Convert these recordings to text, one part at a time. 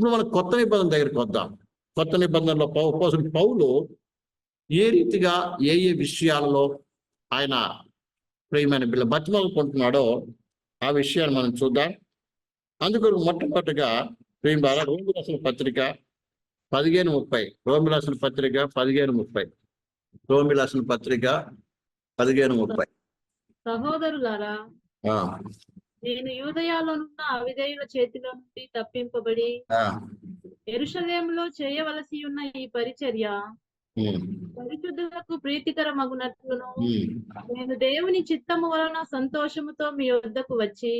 ఇప్పుడు మనం కొత్త నిబంధన దగ్గరికి వద్దాం. కొత్త నిబంధనలో పౌ అపోస్తులుడు పౌలు ఏ రీతిగా ఏ ఏ విషయాలలో ఆయన ప్రియమైన బిడ్డ బతిమాలుకుంటున్నాడో ఆ విషయాన్ని మనం చూద్దాం. అందుకు మొట్టమొదటిగా ప్రేమ రోమి రాసిన పత్రిక పదిహేను ముప్పై. రోమి రాసిన పత్రిక పదిహేను ముప్పై. రోమి రాసిన పత్రిక పదిహేను ముప్పై. సహోదరులారా నేను యూదయాలోనున్న అవిధేయుల చేతిలో నుండి తప్పింపబడి ఎరుషలేములో చేయవలసి ఉన్న ఈ పరిచర్య పరిశుద్ధులకు ప్రీతికరమగునట్లును నేను దేవుని చిత్తము వలన సంతోషముతో మీ వద్దకు వచ్చి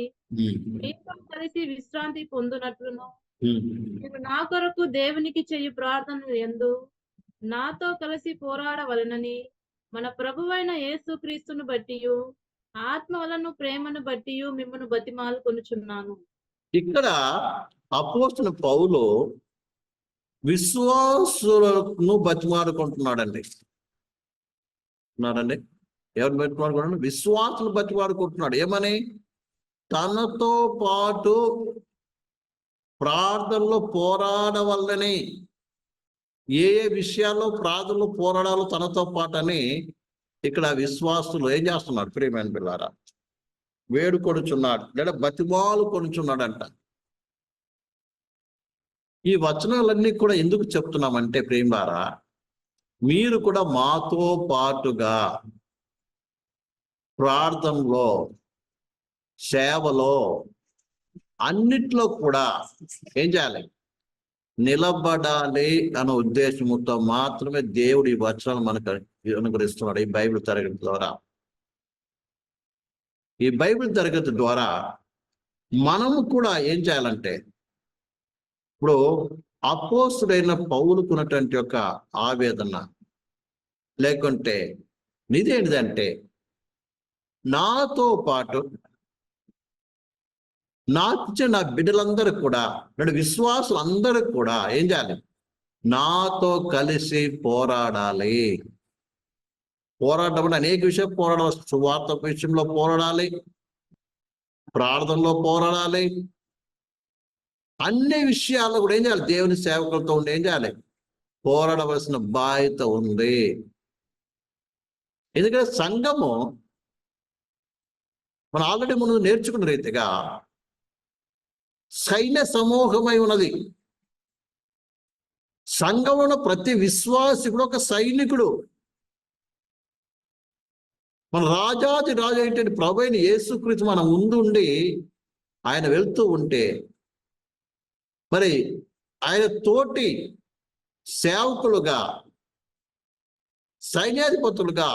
మీతో కలిసి విశ్రాంతి పొందునట్లును. మీరు నా కొరకు దేవునికి చెయ్యి ప్రార్థనలు ఎందు నాతో కలిసి పోరాడవలనని మన ప్రభువైన యేసుక్రీస్తును బట్టియు ఆత్మ వలను ప్రేమను బట్టి మిమ్మను బతిమాలు కొనుచున్నాను. ఇక్కడ అపోస్తున్న పౌలు విశ్వాసులను బతిమాడుకుంటున్నాడండి ఉన్నాడండి? ఎవరు బతిమాడుకున్నాడు విశ్వాసులు బతిమాడుకుంటున్నాడు ఏమని? తనతో పాటు ప్రార్థనలో పోరాడవల్లని ఏ ఏ విషయాల్లో ప్రార్థనలో పోరాడాలో తనతో పాటు అని ఇక్కడ విశ్వాసులు ఏం చేస్తున్నాడు ప్రియమైన పిల్లారా వేడుకొడుచున్నాడు లేదా బతిమాలు కొనుచున్నాడంట. ఈ వచనాలన్నీ కూడా ఎందుకు చెప్తున్నామంటే ప్రేమారా మీరు కూడా మాతో పాటుగా ప్రార్థనలో సేవలో అన్నిట్లో కూడా ఏం చేయాలి? నిలబడాలి అనే ఉద్దేశంతో మాత్రమే దేవుడు ఈ వచనాలు మనకు అనుగ్రహిస్తున్నాడు ఈ బైబిల్ తరగతి ద్వారా. ఈ బైబిల్ తరగతి ద్వారా మనము కూడా ఏం చేయాలంటే ఇప్పుడు అపోసుడైన పౌలుకున్నటువంటి యొక్క ఆవేదన లేకుంటే నిదేంటిదంటే నాతో పాటు నాకు నా బిడ్డలందరూ కూడా రెండు విశ్వాసులందరూ కూడా ఏం చేయాలి? నాతో కలిసి పోరాడాలి. పోరాటం అంటే అనేక విషయాలు పోరాడాలి సువార్త విషయంలో పోరాడాలి. ప్రార్థనలో పోరాడాలి. అన్ని విషయాల్లో కూడా ఏం చేయాలి? దేవుని సేవకులతో ఉండి ఏం చేయాలి? పోరాడవలసిన బాధ్యత ఉంది. ఎందుకంటే సంఘము మనం ఆల్రెడీ మనం నేర్చుకున్న రీతిగా సైన్య సమూహమై ఉన్నది. సంఘమున ప్రతి విశ్వాసి కూడా ఒక సైనికుడు. మన రాజాది రాజు అయినటువంటి ప్రభు అయిన యేసుక్రీస్తు మన ముందుండి ఆయన వెళ్తూ ఉంటే మరి ఆయన తోటి సేవకులుగా సైన్యాధిపతులుగా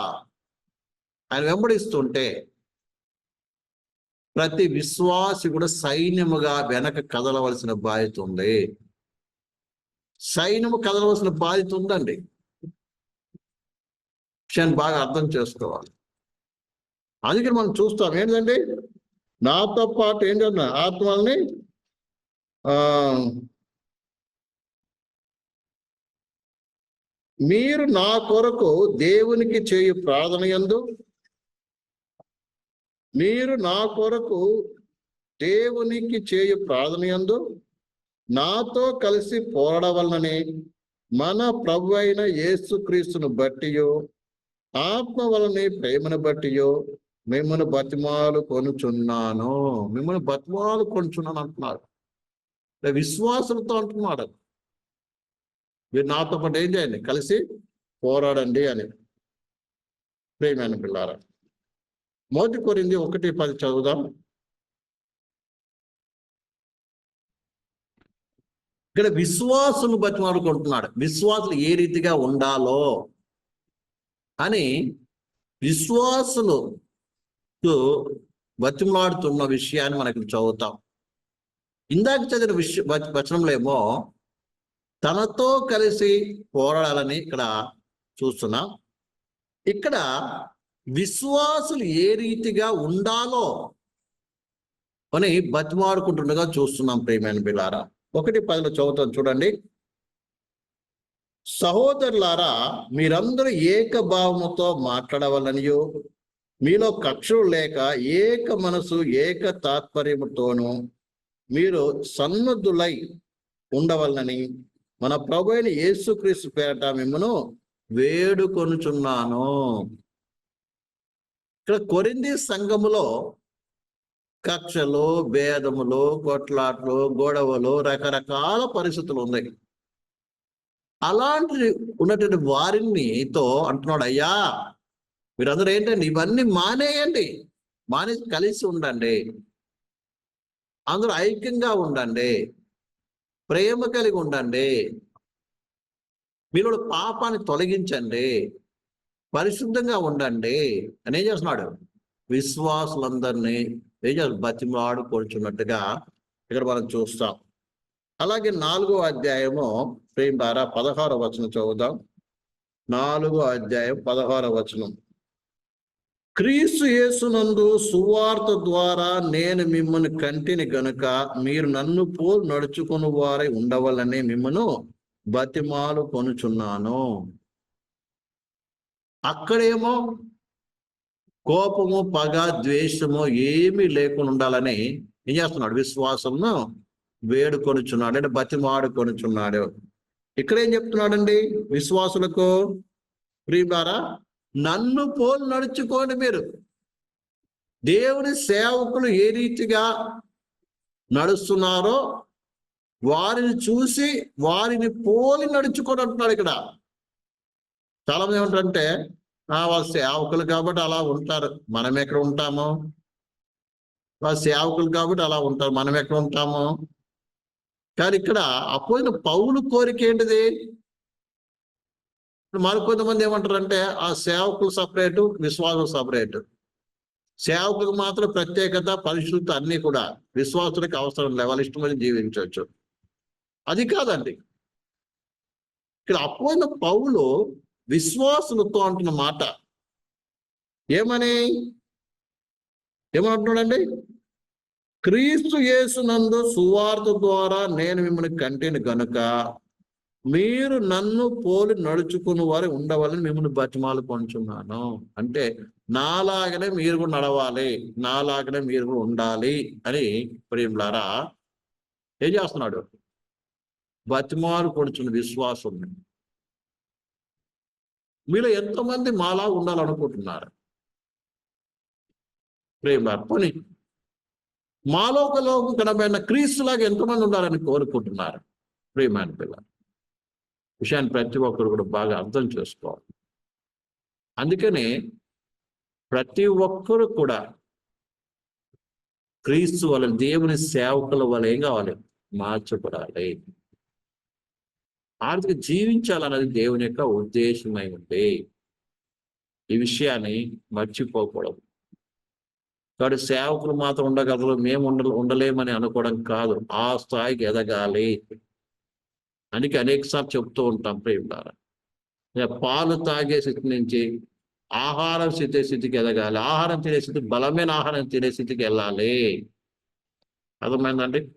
ఆయన వెంబడిస్తుంటే ప్రతి విశ్వాసి కూడా సైన్యముగా వెనక కదలవలసిన బాధ్యత ఉంది. సైన్యము కదలవలసిన బాధ్యత ఉందండి. విషయాన్ని బాగా అర్థం చేసుకోవాలి. అందుకని మనం చూస్తాం. ఏంటంటే నాతో పాటు ఏంటన్నా ఆత్మల్ని ఆ మీరు నా కొరకు దేవునికి చేయు ప్రార్థన యందు మీరు నా కొరకు దేవునికి చేయు ప్రార్థన యందు నాతో కలిసి పోరాడవలనని మన ప్రభు అయిన యేసుక్రీస్తును బట్టియో ఆత్మ వలనే ప్రేమను బట్టియో మిమ్మల్ని బతిమాలు కొనుచున్నాను. మిమ్మల్ని బతిమాలు కొనుచున్నాను అంటున్నారు. విశ్వాసంతో అంటున్నాడు మీరు నాతో పాటు ఏం చేయండి? కలిసి పోరాడండి అని. ప్రేమైన పిల్లారా మొదటి కోరింది ఒకటి పది చదువుదాం. ఇక్కడ విశ్వాసులు బతిమాడుకుంటున్నాడు విశ్వాసులు ఏ రీతిగా ఉండాలో. అని విశ్వాసులు బతిమలాడుతున్న విషయాన్ని మనకి చదువుతాం. ఇందాక చదివిన విషయ వచనంలో ఏమో తనతో కలిసి పోరాడాలని ఇక్కడ చూస్తున్నాం. ఇక్కడ విశ్వాసులు ఏ రీతిగా ఉండాలో అని బతిమాడుకుంటుండగా చూస్తున్నాం ప్రేమైన బిలారా ఒకటి పదిలో చదువుతాం చూడండి. సహోదరులారా మీరందరూ ఏకభావముతో మాట్లాడవాలనియో మీలో కక్షలు లేక ఏక మనసు ఏక తాత్పర్యముతోనూ మీరు సన్నద్ధులై ఉండవలనని మన ప్రభు అయిన యేసుక్రీస్తు పేరట మిమ్మను వేడుకొనుచున్నాను. ఇక్కడ కొరింది సంఘములో కక్షలు భేదములు కొట్లాట్లు గొడవలు రకరకాల పరిస్థితులు ఉన్నాయి. అలాంటి ఉన్నటువంటి వారినితో అంటున్నాడు అయ్యా మీరందరూ ఏంటండి? ఇవన్నీ మానేయండి. మానేసి కలిసి ఉండండి. అందరూ ఐక్యంగా ఉండండి. ప్రేమ కలిగి ఉండండి. మీరు పాపాన్ని తొలగించండి. పరిశుద్ధంగా ఉండండి. అని ఏం చేస్తున్నాడు? విశ్వాసులందరినీ ఏం చేస్తారు బతిమాడు కూర్చున్నట్టుగా ఇక్కడ మనం చూస్తాం. అలాగే నాలుగో అధ్యాయము ప్రేమ ద్వారా పదహారో వచనం చదువుదాం. నాలుగో అధ్యాయం పదహారో వచనం. క్రీస్తు యేసునందు సువార్త ద్వారా నేను మిమ్మల్ని కంటిని గనుక మీరు నన్ను పో నడుచుకుని వారై ఉండవలని మిమ్మను బతిమాలు కొనుచున్నాను. అక్కడేమో కోపము పగ ద్వేషము ఏమీ లేకుండా ఉండాలని ఏం చేస్తున్నాడు? విశ్వాసంను వేడుకొనుచున్నాడు అంటే బతిమాడుకొనుచున్నాడు ఇక్కడ ఏం చెప్తున్నాడండి విశ్వాసులకు? ప్రియులారా నన్ను పోలు నడుచుకోండి మీరు. దేవుని సేవకులు ఏ రీతిగా నడుస్తున్నారో వారిని చూసి వారిని పోలి నడుచుకొని అంటున్నాడు ఇక్కడ. చాలా మంది ఏమంటారంటే ఆ వాళ్ళు సేవకులు కాబట్టి అలా ఉంటారు. మనం ఎక్కడ ఉంటాము? వాళ్ళు సేవకులు కాబట్టి అలా ఉంటారు. మనం ఎక్కడ ఉంటాము? కానీ ఇక్కడ అపోయిన పౌలు కోరిక ఏంటిది? మరి కొంతమంది ఏమంటారంటే ఆ సేవకులు సపరేటు విశ్వాసం సపరేట్. సేవకులకు మాత్రం ప్రత్యేకత పరిశుద్ధత అన్ని కూడా విశ్వాసులకు అవసరం లేదు వాళ్ళ ఇష్టమని జీవించవచ్చు. అది కాదండి. ఇక్కడ అపోయిన పౌలు విశ్వాసులతో అంటున్న మాట. ఏమని? ఏమంటున్నాడండి? క్రీస్తు యేసునందు సువార్త ద్వారా నేను మిమ్మల్ని కంటిని గనుక మీరు నన్ను పోలి నడుచుకుని వారు ఉండవాలని మిమ్మల్ని బతిమాలు కొంచున్నాను. అంటే నాలాగనే మీరు కూడా నడవాలి నాలాగనే మీరు కూడా ఉండాలి అని ప్రేమలారా ఏం చేస్తున్నాడు? బతిమాలు కొడుచున్న విశ్వాసం మీలో ఎంతమంది మాలా ఉండాలనుకుంటున్నారు? ప్రేమ పోనీ మాలో లోకం కనబడిన క్రీస్తులాగా ఎంతమంది ఉండాలని కోరుకుంటున్నారు? ప్రేమాని పిల్ల విషయాన్ని ప్రతి ఒక్కరు కూడా బాగా అర్థం చేసుకోవాలి. అందుకనే ప్రతి ఒక్కరు కూడా క్రీస్తు వాళ్ళ దేవుని సేవకుల వల్ల ఏం కావాలి? మార్చబడాలి. ఆర్థిక జీవించాలన్నది దేవుని యొక్క ఉద్దేశమై ఉంది ఈ విషయాన్ని మర్చిపోకూడదు. కాబట్టి సేవకులు మాత్రం ఉండగలరు మేము ఉండ ఉండలేమని అనుకోవడం కాదు. ఆ స్థాయికి ఎదగాలి. అందుకే అనేకసార్లు చెప్తూ ఉంటాం ప్రేమిడారా పాలు తాగే స్థితి నుంచి ఆహారం తినే స్థితికి ఎదగాలి. ఆహారం తినే స్థితి బలమైన ఆహారం తినే స్థితికి వెళ్ళాలి. అర్థమైందండి?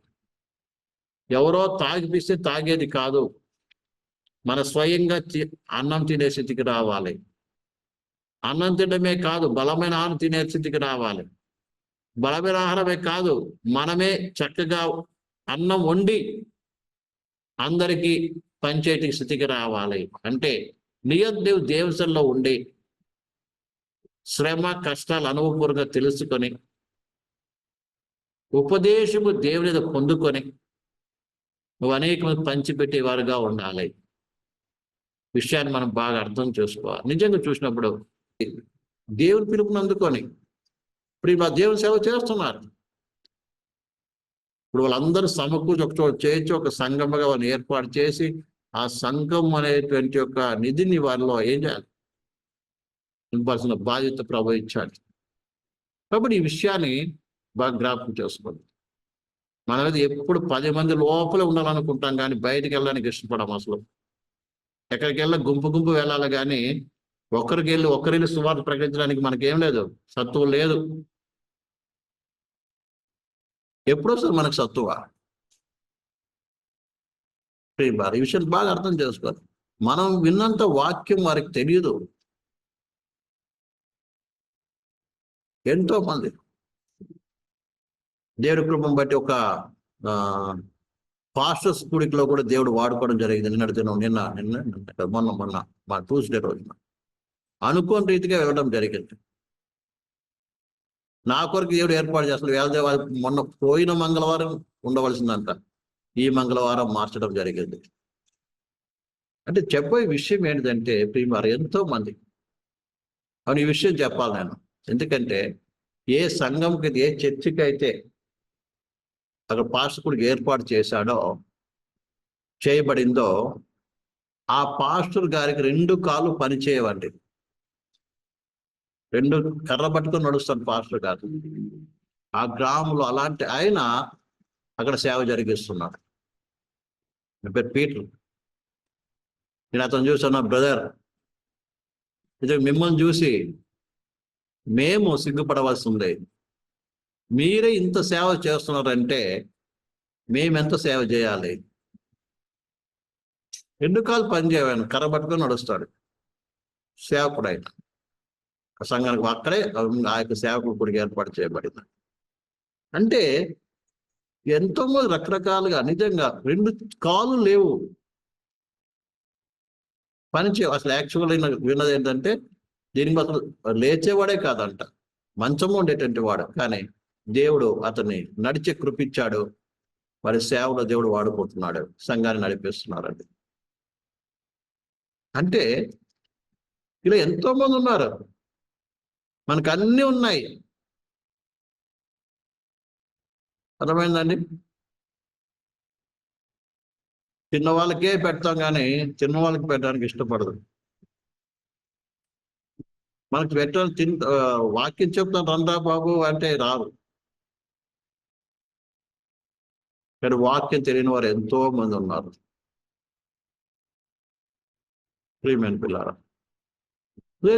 ఎవరో తాగిపిస్తే తాగేది కాదు. మన స్వయంగా అన్నం తినే స్థితికి రావాలి. అన్నం తినడమే కాదు బలమైన ఆహారం తినే స్థితికి రావాలి. బలమైన ఆహారమే కాదు మనమే చక్కగా అన్నం వండి అందరికీ పంచేటి స్థితికి రావాలి. అంటే నియద్దేవ్ దేవతల్లో ఉండి శ్రమ కష్టాలు అనుభవపూర్వకంగా తెలుసుకొని ఉపదేశము దేవుని పొందుకొని నువ్వు అనేక మంది పంచిపెట్టేవారుగా ఉండాలి. విషయాన్ని మనం బాగా అర్థం చేసుకోవాలి. నిజంగా చూసినప్పుడు దేవుని పిలుపుని అందుకొని ఇప్పుడు మా దేవుని సేవ చేస్తున్నారు. ఇప్పుడు వాళ్ళందరూ సమకూర్చి ఒక చోట చేర్చి ఒక సంఘముగా వాళ్ళని ఏర్పాటు చేసి ఆ సంఘం అనేటువంటి యొక్క నిధిని వారిలో ఏం చేయాలి? నింపాల్సిన బాధ్యత ప్రభావించాలి కాబట్టి ఈ విషయాన్ని బాగా జ్ఞాపకం చేసుకోండి. మన మీద ఎప్పుడు పది మంది లోపలే ఉండాలనుకుంటాం కానీ బయటికి వెళ్ళడానికి ఇష్టపడం అసలు. ఎక్కడికి వెళ్ళి గుంపు గుంపు వెళ్ళాలి కానీ ఒక్కరికి వెళ్ళి ఒక్కరిని సువార్త ప్రకటించడానికి మనకేం లేదు. సత్తువు లేదు. ఎప్పుడు మనకు సత్తువ? ప్రియమారు, ఈ విషయం బాగా అర్థం చేసుకోవాలి. మనం విన్నంత వాక్యం వారికి తెలియదు ఎంతో మంది దేవుడి కృపం బట్టి ఒక ఆ, పాస్టర్స్ కూడా దేవుడు వాడుకోవడం జరిగింది నిన్న దినం నిన్న నిన్న నిన్న మొన్న మొన్న మా ట్యూస్డే రోజున. అనుకోని రీతిగా వెళ్ళడం జరిగింది. నా కొరకు దేవుడు ఏర్పాటు చేస్తున్నారు వేళ మొన్న పోయిన మంగళవారం ఉండవలసిందంట. ఈ మంగళవారం మార్చడం జరిగింది. అంటే చెప్పే విషయం ఏంటంటే ప్రియమారు ఎంతో మంది అవును ఈ విషయం చెప్పాలి నేను. ఎందుకంటే ఏ సంఘంకి ఏ చర్చికి అయితే అక్కడ పాస్టర్కుడికి ఏర్పాటు చేశాడో చేయబడిందో ఆ పాస్టర్ గారికి రెండు కాళ్ళు పనిచేయవండి. రెండు కర్ర పట్టుకొని నడుస్తాను పాస్టర్ గారు ఆ గ్రామంలో అలాంటి ఆయన అక్కడ సేవ జరిగిస్తున్నాడు. నా పేరు పీటర్. నేను అతను చూసాను బ్రదర్ ఇది మిమ్మల్ని చూసి మేము సిగ్గుపడవలసి ఉంది మీరే ఇంత సేవ చేస్తున్నారంటే మేమెంత సేవ చేయాలి? రెండు కాలు పని చేయవాను కర్ర పట్టుకొని నడుస్తాడు సేవకుడు ఆయన. సంఘానికి అక్కడే ఆ యొక్క సేవకుడు కూడా ఏర్పాటు చేయబడింది. అంటే ఎంతో మంది రకరకాలుగా నిజంగా రెండు కాలు లేవు. పని చే అసలు యాక్చువల్ విన్నది ఏంటంటే దీనికి అసలు లేచేవాడే కాదంట. మంచము ఉండేటువంటి వాడు. కానీ దేవుడు అతన్ని నడిచే కృపిచ్చాడు మరి సేవలో దేవుడు వాడుకుంటున్నాడు. సంఘాన్ని నడిపిస్తున్నారండి అంటే ఇలా ఎంతో మంది ఉన్నారు. మనకు అన్ని ఉన్నాయి. అర్థమైందండి? చిన్నవాళ్ళకే పెడతాం కానీ చిన్నవాళ్ళకి పెట్టడానికి ఇష్టపడదు. మనకు పెట్టాలి తిన్ వాక్యం చెప్తాను రందా బాబు అంటే రారు కానీ వాక్యం తెలియని వారు ఎంతో మంది ఉన్నారు. ప్రియమైన పిల్లారా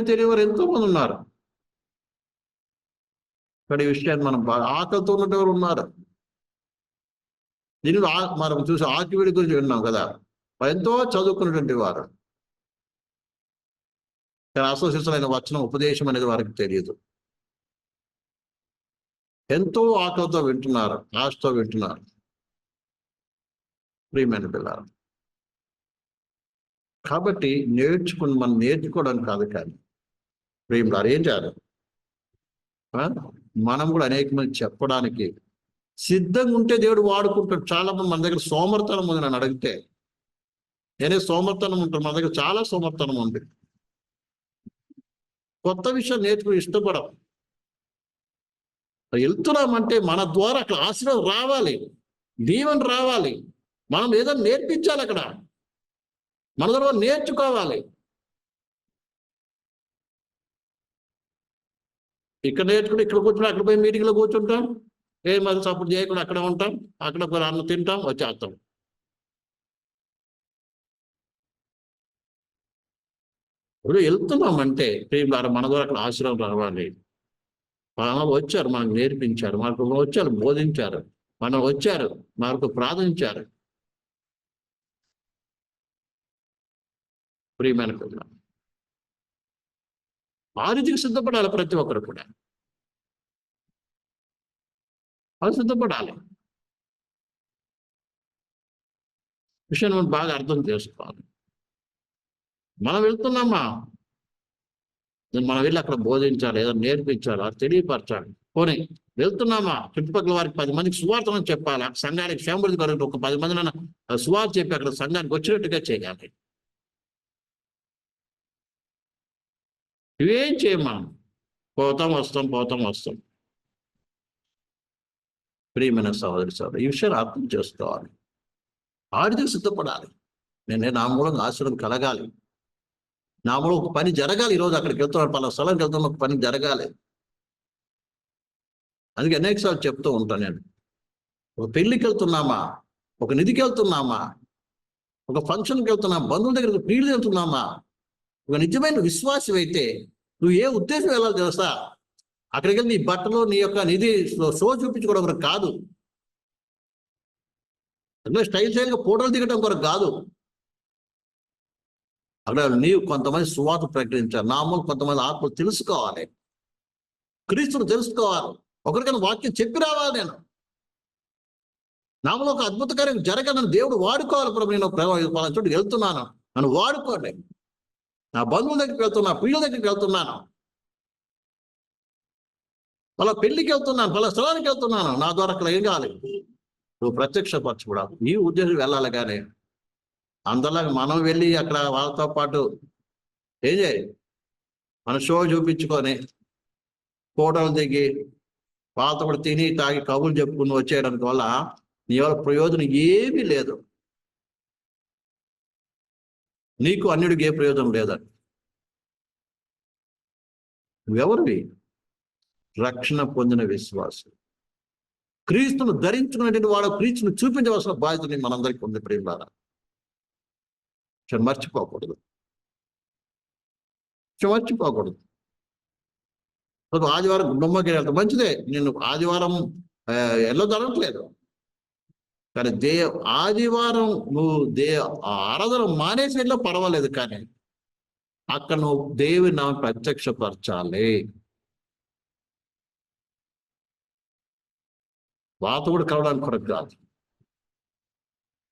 తెలియని వారు ఎంతో మంది ఉన్నారు. కానీ ఈ విషయాన్ని మనం బాగా ఆకలితో ఉన్నటువంటి ఉన్నారు? దీనిలో మనం చూసి ఆకివిడి గురించి విన్నాం కదా. ఎంతో చదువుకున్నటువంటి వారు. కానీ అసోసియేషన్ వచనం ఉపదేశం అనేది వారికి తెలియదు. ఎంతో ఆకలితో వింటున్నారు ఆశతో వింటున్నారు. ప్రియమైన పిల్లలు. కాబట్టి నేర్చుకుని మనం నేర్చుకోవడానికి కాదు కానీ ప్రియులారు ఏం చేయాలి? మనం కూడా అనేక మంది చెప్పడానికి సిద్ధంగా ఉంటే దేవుడు వాడుకుంటాడు. చాలా మంది మన దగ్గర సోమర్తనం ఉంది నన్ను అడిగితే. నేనే సోమర్తనం ఉంటాను. మన దగ్గర చాలా సోమర్తనం ఉంది. కొత్త విషయం నేర్చుకుని ఇష్టపడం వెళ్తున్నామంటే మన ద్వారా అక్కడ ఆశీర్వాదం రావాలి. దీవెన రావాలి. మనం ఏదో నేర్పించాలి అక్కడ. మన ద్వారా నేర్చుకోవాలి. ఇక్కడ నేర్చుకుని ఇక్కడ కూర్చుని అక్కడ పోయి మీటింగ్లో కూర్చుంటాం. ఏ మరి సపోర్ట్ చేయకుండా అక్కడ ఉంటాం. అక్కడ ఒక అన్నం తింటాం వచ్చేస్తాం. ఇప్పుడు వెళ్తున్నామంటే ప్రేమ మన ద్వారా అక్కడ ఆశ్రమం రావాలి. మనం వచ్చారు మనకు నేర్పించారు మనకు వచ్చారు బోధించారు. మనం వచ్చారు మనకు ప్రార్థించారు. ప్రియమైన పిల్లలు ఆ సిద్ధపడాలి ప్రతి ఒక్కరు కూడా. అది సిద్ధపడాలి. విషయాన్ని మనం బాగా అర్థం చేసుకోవాలి. మనం వెళ్తున్నామా? మనం వెళ్ళి అక్కడ బోధించాలి ఏదో నేర్పించాలి అది తెలియపరచాలి. పోనీ వెళ్తున్నామా? చుట్టుపక్కల వారికి పది మందికి సువార్తను చెప్పాలి? సంఘానికి క్షేమృద్ధి ఒక పది మంది సువార్త చెప్పి అక్కడ సంఘానికి వచ్చినట్టుగా చేయాలి. ఇవేం చేయం మనం? పోతాం వస్తాం పోతాం వస్తాం. ప్రియమైన సహోదరి సహోదరు ఈ విషయాన్ని అర్థం చేసుకోవాలి. ఆడితే సిద్ధపడాలి. నేను నా మూలంగా ఆశ్రయం కలగాలి. నా మూలం ఒక పని జరగాలి. ఈరోజు అక్కడికి వెళ్తున్నాను పలా స్థలానికి వెళ్తున్న ఒక పని జరగాలి. అందుకే అనేకసార్లు చెప్తూ ఉంటాను నేను. ఒక పెళ్ళికి వెళ్తున్నామా? ఒక నిధికి వెళ్తున్నామా? ఒక ఫంక్షన్కి వెళ్తున్నామా? బంధువుల దగ్గరికి ప్రియులు వెళ్తున్నామా ఒక నిజమైన విశ్వాసం అయితే నువ్వు ఏ ఉద్దేశం వెళ్ళాలి తెలుసా? అక్కడికి వెళ్ళి నీ బట్టలు నీ యొక్క నిధి షో చూపించుకోవడం కొరకు కాదు. అందులో స్టైల్ స్టైల్గా ఫోటోలు దిగడం కొరకు కాదు. అక్కడ నీవు కొంతమంది సువాత ప్రకటించాలి. నామూలు కొంతమంది ఆత్మలు తెలుసుకోవాలి. క్రీస్తును తెలుసుకోవాలి. ఒకరికైనా వాక్యం చెప్పి రావాలి నేను. నామలో ఒక అద్భుత జరగదని దేవుడు వాడుకోవాలి ప్రభు నేను ప్రేమ చూడు వెళ్తున్నాను. నన్ను వాడుకోండి. నా బంధువుల దగ్గరికి వెళ్తున్నా పిల్లల దగ్గరికి వెళ్తున్నాను. పలా పెళ్ళికి వెళ్తున్నాను పలా స్థలానికి వెళ్తున్నాను. నా ద్వారా అక్కడ ఏం కావాలి నువ్వు ప్రత్యక్షపరచకూడదు నీ ఉద్దేశం వెళ్ళాలి కానీ అందరిలాగా మనం వెళ్ళి అక్కడ వాళ్ళతో పాటు ఏం చేయి మన షో చూపించుకొని ఫోటోలు దిగి వాళ్ళతో కూడా తిని తాగి కబుర్లు చెప్పుకుని వచ్చేయడానికి వల్ల నీ వల్ల ప్రయోజనం ఏమీ లేదు. నీకు అన్యుడికి ఏ ప్రయోజనం లేదని నువ్వెవరివి? రక్షణ పొందిన విశ్వాసం క్రీస్తును ధరించుకున్నటువంటి వాడు క్రీస్తును చూపించవలసిన బాధ్యతని మనందరికీ ఉంది ప్రేమారా మర్చిపోకూడదు. మర్చిపోకూడదు. ఆదివారం గుమ్మకి వెళ్తా మంచిదే. నేను ఆదివారం ఆ, వెళ్ళదనట్లేదు కానీ దే ఆదివారం నువ్వు దే ఆ ఆరాధన మానేసి పర్వాలేదు కానీ అక్కడ నువ్వు దేవి నా ప్రత్యక్షపరచాలి. వాత కూడా కలవడానికి కొరకు కాదు.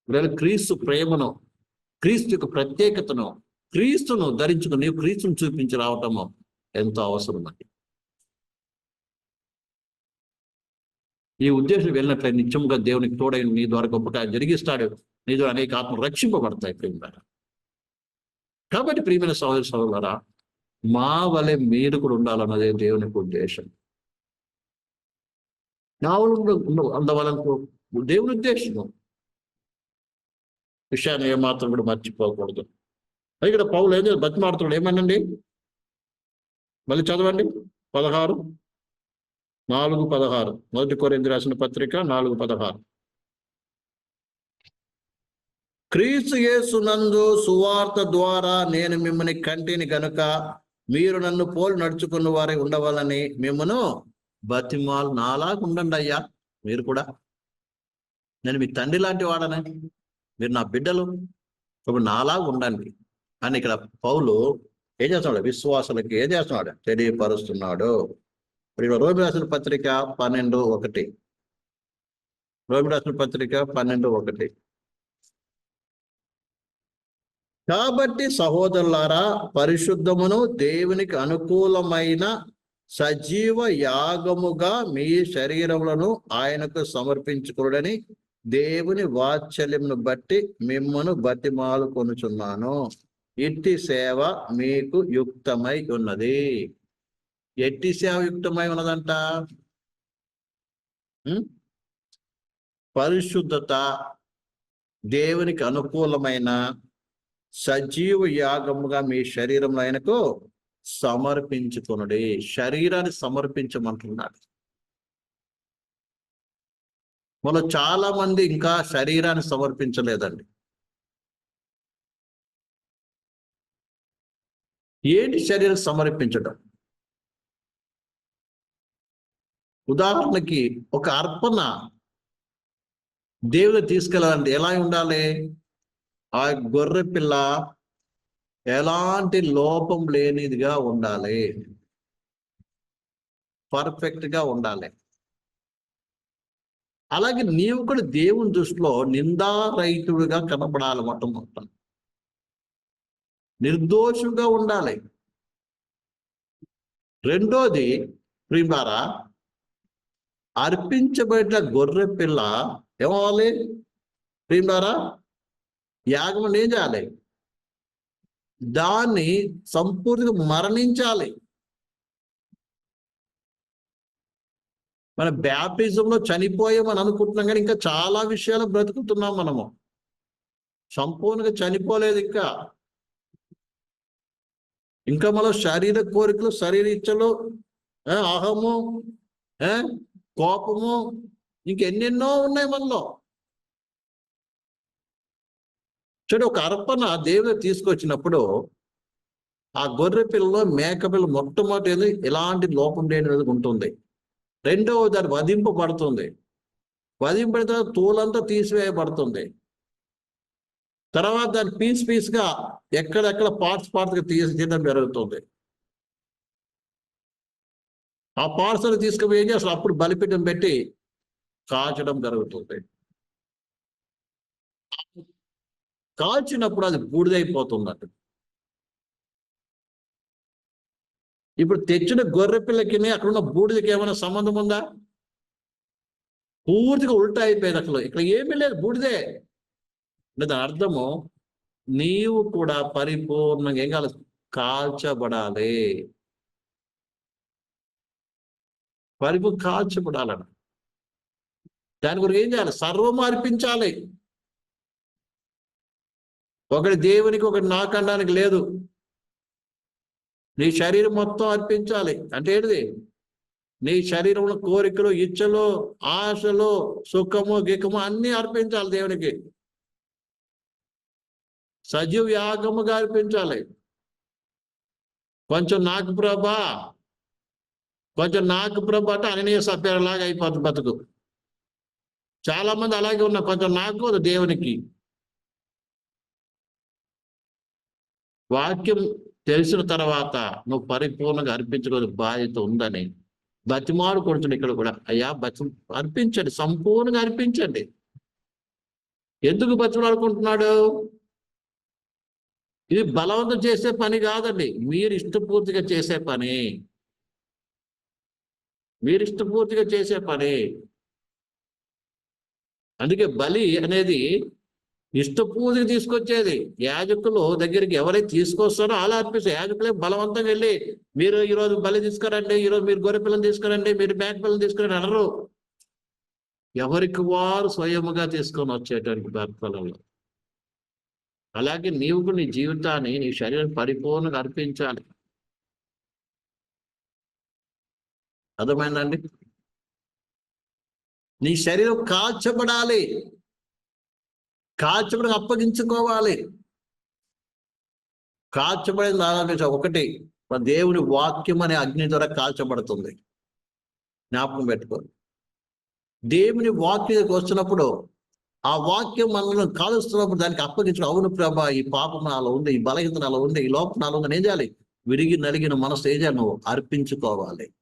వీళ్ళు క్రీస్తు ప్రేమను క్రీస్తు యొక్క ప్రత్యేకతను క్రీస్తును ధరించుకుని క్రీస్తును చూపించి రావటము ఎంతో అవసరం అండి ఈ ఉద్దేశం వెళ్ళినట్లయితే నిత్యముగా దేవునికి తోడైన నీ ద్వారా గొప్ప కార్యం జరిగిస్తాడు. నీ ద్వారా అనేక ఆత్మలు రక్షింపబడతాయి ప్రేమ కాబట్టి ప్రియమైన సహోదర సహోదరా మా వలె మీరు కూడా ఉండాలన్నదే దేవుని యొక్క ఉద్దేశం. నా అందవలనుకో దేవుని ఉద్దేశం విషయాన్ని ఏమాత్రం కూడా మర్చిపోకూడదు. ఇక్కడ పౌలు ఏం బతి బతిమాడుతున్నాడు. ఏమనండి మళ్ళీ చదవండి. పదహారు. నాలుగు పదహారు. మొదటి కొరింది రాసిన పత్రిక నాలుగు పదహారు. క్రీస్తు యేసునందు సువార్త ద్వారా నేను మిమ్మల్ని కంటిని గనుక మీరు నన్ను పోలు నడుచుకున్న వారే ఉండవాలని మిమ్మను బతిమాలు నాలాగా ఉండండి అయ్యా. మీరు కూడా. నేను మీ తండ్రి లాంటి వాడనే. మీరు నా బిడ్డలు. ఇప్పుడు నాలాగా ఉండండి. అని ఇక్కడ పౌలు ఏం చేస్తున్నాడు? విశ్వాసులకి ఏం చేస్తున్నాడు? తెలియపరుస్తున్నాడు. ఇప్పుడు రోమి రాసిన పత్రిక పన్నెండు ఒకటి. రోమి రాసిన పత్రిక పన్నెండు ఒకటి. కాబట్టి సహోదరులారా పరిశుద్ధమును దేవునికి అనుకూలమైన సజీవ యాగముగా మీ శరీరములను ఆయనకు సమర్పించుకుడని దేవుని వాత్సల్యమును బట్టి మిమ్మను బతిమాలు కొనుచున్నాను ఇట్టి సేవ మీకు యుక్తమై ఉన్నది. ఎట్టి సేవయుక్తమై ఉన్నదంట పరిశుద్ధత దేవునికి అనుకూలమైన సజీవ యాగముగా మీ శరీరంలో ఆయనకు సమర్పించుకునుడి. శరీరాన్ని సమర్పించమంటున్నాడు. మనం చాలా మంది ఇంకా శరీరాన్ని సమర్పించలేదండి. ఏంటి శరీరం సమర్పించడం? ఉదాహరణకి ఒక అర్పణ దేవుడు తీసుకెళ్ళాలంటే ఎలా ఉండాలి? ఆ గొర్రె పిల్ల ఎలాంటి లోపం లేనిదిగా ఉండాలి. పర్ఫెక్ట్గా ఉండాలి. అలాగే నీవు కూడా దేవుని దృష్టిలో నిందారహితుడిగా కనపడాలి మొట్టమొదట. నిర్దోషుగా ఉండాలి. రెండోది ప్రిమారా అర్పించబడిన గొర్రె పిల్ల ఏమవ్వాలి ప్రియులారా యాగం ఏం చేయాలి? దాన్ని సంపూర్తిగా మరణించాలి. మన బ్యాప్టిజంలో చనిపోయామని అనుకుంటున్నాం కానీ ఇంకా చాలా విషయాలు బ్రతుకుతున్నాం మనము. సంపూర్ణంగా చనిపోలేదు ఇంకా. ఇంకా మన శరీర కోరికలు శరీర ఇచ్చలు అహము కోపము ఇంకెన్నెన్నో ఉన్నాయి మనలో. చూడు ఒక అర్పణ దేవుడు తీసుకొచ్చినప్పుడు ఆ గొర్రె పిల్లలో మేక పిల్ల మొట్టమొదటి ఎలాంటి లోపం లేని ఉంటుంది. రెండవ దాన్ని వధింపబడుతుంది. వధింపడిన తర్వాత తోలంతా తీసివేయబడుతుంది. తర్వాత దాన్ని పీస్ పీస్గా ఎక్కడెక్కడ పార్ట్స్ పార్ట్స్గా తీసి తీయడం జరుగుతుంది. ఆ పార్సల్ తీసుకుపోయి ఏం చేస్తారు అప్పుడు బలిపీఠం పెట్టి కాల్చడం జరుగుతుంది. కాల్చినప్పుడు అది బూడిదైపోతుందట. ఇప్పుడు తెచ్చిన గొర్రె పిల్లకి అక్కడ ఉన్న బూడిదకి ఏమైనా సంబంధం ఉందా? పూర్తిగా ఉల్టా అయిపోయింది అసలు. ఇక్కడ ఏమీ లేదు బూడిదే. లేదా అర్థము నీవు కూడా పరిపూర్ణంగా ఏం కావాలి? కాల్చబడాలి. పరిపు కాల్చబడాలన్న దాని గురించి ఏం చేయాలి? సర్వము అర్పించాలి. ఒకటి దేవునికి ఒకటి నాకనడానికి లేదు. నీ శరీరం మొత్తం అర్పించాలి. అంటే ఏంటిది? నీ శరీరంలో కోరికలు ఇచ్చలు ఆశలు సుఖము గిఖము అన్ని అర్పించాలి దేవునికి. సజీవ యాగముగా అర్పించాలి. కొంచెం నాకు ప్రభా కొంచెం నాకు ప్రభు అంటే అననీయ సభ్యులాగా అయిపోతుంది బతుకు. చాలా మంది అలాగే ఉన్నారు. కొంచెం నాకు అది దేవునికి. వాక్యం తెలిసిన తర్వాత నువ్వు పరిపూర్ణంగా అర్పించుకోవాలి బాధ్యత ఉందని బతిమాడు కొడుతుంది ఇక్కడ కూడా. అయ్యా బతి అర్పించండి. సంపూర్ణంగా అర్పించండి. ఎందుకు బతిమాడుకుంటున్నాడు ఇది బలవంతం చేసే పని కాదండి. మీరు ఇష్టపూర్తిగా చేసే పని. మీరు ఇష్టపూర్తిగా చేసే పని. అందుకే బలి అనేది ఇష్టపూర్తిగా తీసుకొచ్చేది. యాజకులు దగ్గరికి ఎవరైతే తీసుకొస్తారో అలా అర్పిస్తారు యాజకులే బలవంతంగా వెళ్ళి మీరు ఈరోజు బలి తీసుకురండి ఈరోజు మీరు గొర్రె పిల్లలు తీసుకురండి మీరు మేక పిల్లలు తీసుకురండి అనరు. ఎవరికి వారు స్వయముగా తీసుకొని వచ్చేటువంటి భర్తలలో అలాగే నీవు నీ జీవితాన్ని నీ శరీరం పరిపూర్ణంగా అర్పించాలి. అర్థమైందండి? నీ శరీరం కాల్చబడాలి. కాల్చబడి అప్పగించుకోవాలి. కాల్చబడింది ఆలోచించ ఒకటి మన దేవుని వాక్యం అనే అగ్ని ద్వారా కాల్చబడుతుంది. జ్ఞాపకం పెట్టుకో. దేవుని వాక్యం వస్తున్నప్పుడు ఆ వాక్యం మనల్ని కాలుస్తున్నప్పుడు దానికి అప్పగించడం అవును ప్రభా ఈ పాపం నాలో ఉంది ఈ బలహీనత నాలో ఉంది ఈ లోపం నాలో ఉంది. ఏం చేయాలి? విరిగి నలిగిన మనసు ఏం చేయాలి? నువ్వు అర్పించుకోవాలి.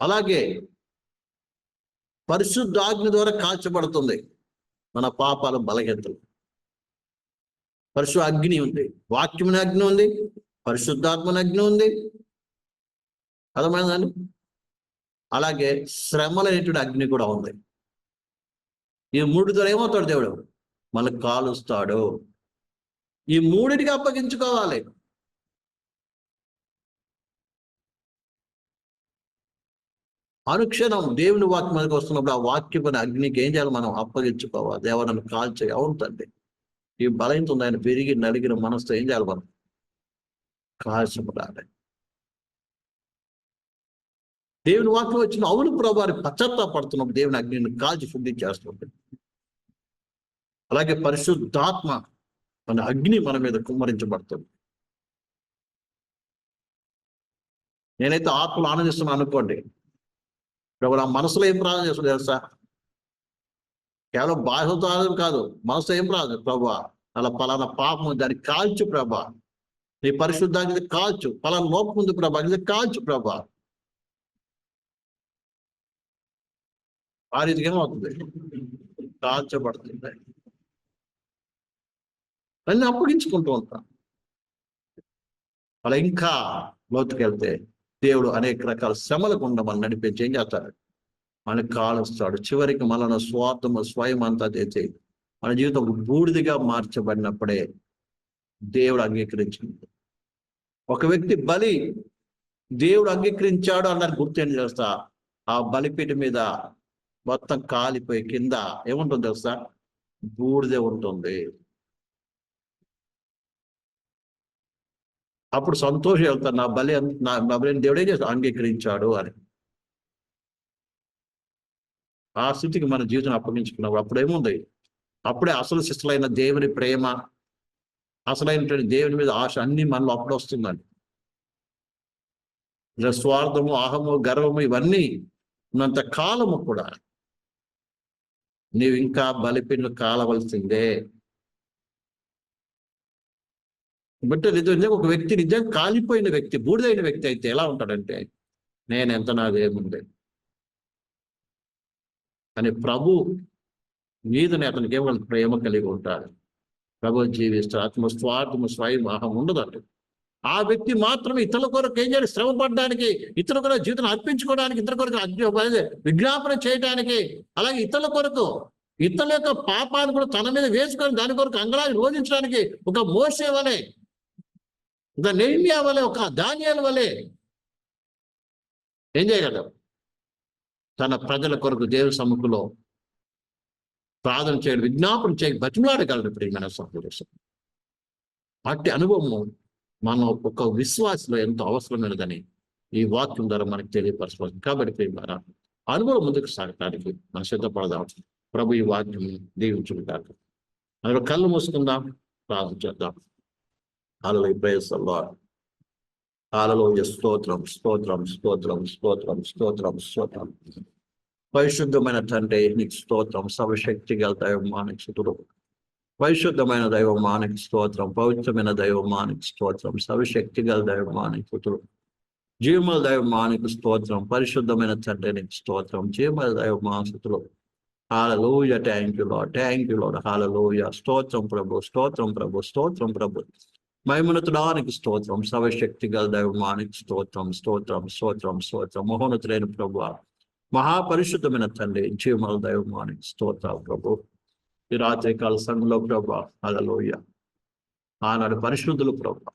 అలాగే పరిశుద్ధాగ్ని ద్వారా కాల్చబడుతుంది మన పాపాల బలహీనతలు. పరిశు అగ్ని ఉంది వాక్యమున అగ్ని ఉంది పరిశుద్ధాత్మన అగ్ని ఉంది. అర్థమైందండి అలాగే శ్రమలనేటువంటి అగ్ని కూడా ఉంది. ఈ మూడు ద్వారా ఏమవుతాడు దేవుడు? మనకు కాలుస్తాడు. ఈ మూడిటికి అప్పగించుకోవాలి. అనుక్షణం దేవుని వాక్యం మనకు వస్తున్నప్పుడు ఆ వాక్యం అగ్నికి ఏం చేయాలి మనం అప్పగించుకోవాలి. దేవనను కాల్చే అవును తండ్రి. ఈ బలహీనత ఉంది. ఆయన పెరిగి నలిగిన మనసుతో ఏం చేయాలి మనం? కాల్చబడాలి. దేవుని వాక్యం వచ్చిన అవును ప్రభావి పశ్చాత్తాపడుతున్నప్పుడు దేవుని అగ్నిని కాల్చి శుద్ధి చేస్తుంది. అలాగే పరిశుద్ధాత్మ మన అగ్ని మన మీద కుమ్మరించబడుతుంది. నేనైతే ఆత్మలు ఆనందిస్తున్నాను అనుకోండి. ఇప్పుడు నా మనసులో ఏం ప్రార్థన చేస్తుంది తెలుసా? కేవలం బాహ్యతో కాదు మనసులో ఏం ప్రార్థన ప్రభా అలా పలానా పాపం దాన్ని కాల్చు ప్రభా. నీ పరిశుద్ధానికి కాల్చు పలానా లోపం ఉంది ప్రభా ఇది కాల్చు ప్రభా. ఆ రీతిగా అవుతుంది కాల్చబడుతుంది. అన్ని అప్పగించుకుంటూ ఉంటాం. అలా ఇంకా లోతుకెళ్తే దేవుడు అనేక రకాల శ్రమల గుండా మనం నడిపించి ఏం చేస్తాడు? మన కాలుస్తాడు చివరికి మనల్ని స్వార్థము స్వయం అంతా చేసి మన జీవితం ఒక బూడిదిగా మార్చబడినప్పుడే దేవుడు అంగీకరించింది ఒక వ్యక్తి బలి దేవుడు అంగీకరించాడు అన్నది గుర్తేం చేస్తా ఆ బలిపీఠ మీద మొత్తం కాలిపోయి కింద ఏముంటుంది తెలుసా? బూడిదే ఉంటుంది. అప్పుడు సంతోషం వెళ్తారు. నా బలి నా బలిని దేవుడే చేస్తాడు? అంగీకరించాడు అని. ఆ స్థితికి మన జీవితం అప్పగించుకున్నప్పుడు అప్పుడు ఏముంది? అప్పుడే అసలు శిస్తులైన దేవుని ప్రేమ అసలైనటువంటి దేవుని మీద ఆశ అన్ని మనలో అప్పుడు వస్తుందండి. ఇలా స్వార్థము అహము గర్వము ఇవన్నీ ఉన్నంత కాలము కూడా నీవు ఇంకా బలిపిన్ను కాలవలసిందే. బట్ నిజంగా ఒక వ్యక్తి నిజంగా కాలిపోయిన వ్యక్తి బూడిదైన వ్యక్తి అయితే ఎలా ఉంటాడంటే నేను ఎంత నాదేముంది అని ప్రభు మీదని అతనికి కేవలం ప్రేమ కలిగి ఉంటాడు. ప్రభు జీవిస్తాడు ఆత్మ స్వార్థము స్వయం అహం ఉండదు ఆ వ్యక్తి మాత్రమే ఇతరుల కొరకు ఏం చేయాలి? శ్రమ పడడానికి ఇతరుల కొరకు జీవితం అర్పించుకోవడానికి ఇతరుల కొరకు విజ్ఞాపన చేయడానికి అలాగే ఇతరుల కొరకు ఇతరుల యొక్క పాపాన్ని కూడా తన మీద వేసుకొని దాని కొరకు అంగళాన్ని రోధించడానికి ఒక మోసే వలె ఒక నెహిమియా వలె ఒక ధాన్యాల వలె ఏం చేయగలరు తన ప్రజల కొరకు దేవు సముఖంలో ప్రార్థన చేయడం విజ్ఞాపన చేయ బతిమలాడగలరు ఇప్పుడు మన సహోదరు అట్టి అనుభవము మన ఒక విశ్వాసలో ఎంతో అవసరమైనదని ఈ వాక్యం ద్వారా మనకు తెలియపరచవచ్చు కాబట్టి ప్రియమారా అనుభవం ముందుకు సాగటానికి మనం సిద్ధపడదాం ప్రభు ఈ వాక్యం దీవించుకుంటారు. అందులో కళ్ళు మూసుకుందాం ప్రార్థన చేద్దాం. అలలో ప్రయత్నంలో అలలో స్తోత్రం స్తోత్రం స్తోత్రం స్తోత్రం స్తోత్రం స్తోత్రం. పరిశుద్ధమైన తండ్రి నీకు స్తోత్రం. సర్వశక్తి గల దైవమానికి స్థుతుడు పరిశుద్ధమైన దైవమానికి స్తోత్రం. పవిత్రమైన దైవమానికి స్తోత్రం. సర్వశక్తి గల దైవమానికి స్థుతుడు జీవముల దైవమానికి స్తోత్రం. పరిశుద్ధమైన తండ్రి నీకు స్తోత్రం. జీవముల దైవమాసుతులు hallelujah thank you lord thank you lord hallelujah స్తోత్రం ప్రభు స్తోత్రం ప్రభు స్తోత్రం ప్రభు. మైమునతుడానికి స్తోత్రం సర్వశక్తి గల దైవమానికి స్తోత్రం స్తోత్రం స్తోత్రం స్తోత్రం మహోన్నతులైన ప్రభు మహాపరిశుద్ధమైన తండ్రి జీవముల దైవమానికి స్తోత్రం ప్రభు ఈ రాత్రి కాల సంఘంలో ప్రభు అదలోయ ఆనాడు పరిశుద్ధులు ప్రభు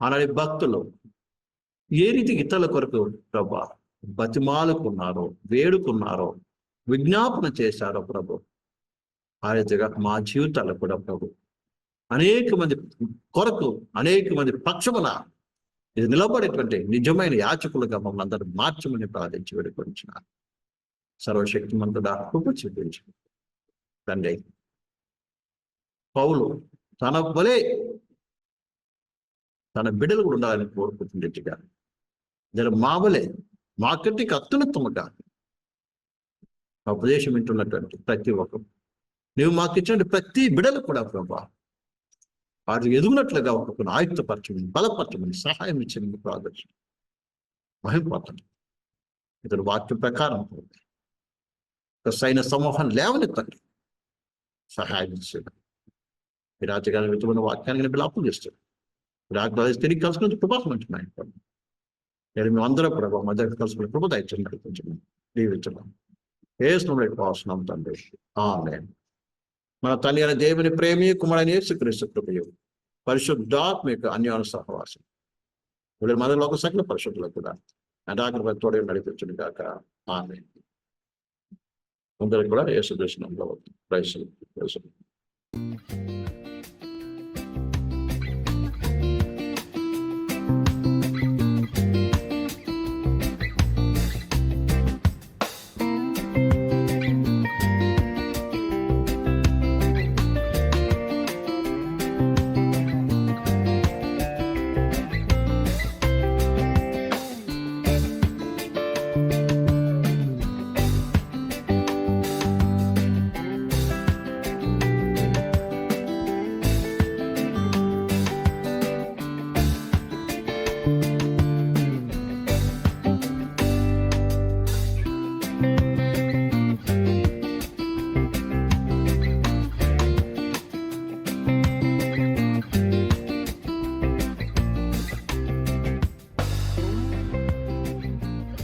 ఆనాడు భక్తులు ఏ రీతి ఇతరుల కొరకు ప్రభా బతిమాలుకున్నారో వేడుకున్నారో విజ్ఞాపన చేశారో ప్రభు ఆ రీతిగా మా జీవితాలు కూడా ప్రభు అనేక మంది కొరకు అనేక మంది పక్షమున ఇది నిలబడేటువంటి నిజమైన యాచకులుగా మమ్మల్ని అందరూ మార్చమని ప్రార్థించి వేడుకొంచున్నారు సర్వశక్తిమంతుడా కృప చూపించు. తండ్రి పౌలు తన వలే తన బిడ్డలు కూడా ఉండాలని కోరుకుంటుండేట్టుగా జర మావలే మాకంటికి అత్యున్నతముగా ఆ ఉపదేశం వింటున్నటువంటి ప్రతి ఒక్కరు. నువ్వు మాకు ఇచ్చిన ప్రతి బిడలు కూడా ప్రభా వారు ఎదుగునట్లుగా ఒక ఆయుక్తపరచమని బలపరచమని సహాయం ఇచ్చిన ప్రార్థన మహిమపోతాడు ఇతడు వాక్యం ప్రకారం ఒక సైన సమూహం లేవనెత్తండి సహాయం ఇచ్చాడు ఈ రాజగారి విధమైన వాక్యాన్ని బిలాపం చేస్తాడు రాజు తిరిగి కలుసుకుని కృపాసం ఉంటున్నాయి. నేను మేము అందరం ప్రభావ మధ్య కలుసుకుని కృప దయచండి నడిపించండి దీవించడం ఏ ఏసునంలో వాసనం తండ్రి. ఆమె మన తల్లి అయిన దేవుని ప్రేమి కుమారుని యేసుక్రీస్తు కృపయు యొక్క అన్యాన సహవాసం. ఇప్పుడు మన లోక సకల పరిశుద్ధులకు కూడా అడాగ్ర తోడే నడిపించండి కాక ఆమె అందరికి కూడా యేసు దర్శనంలో ప్రైస్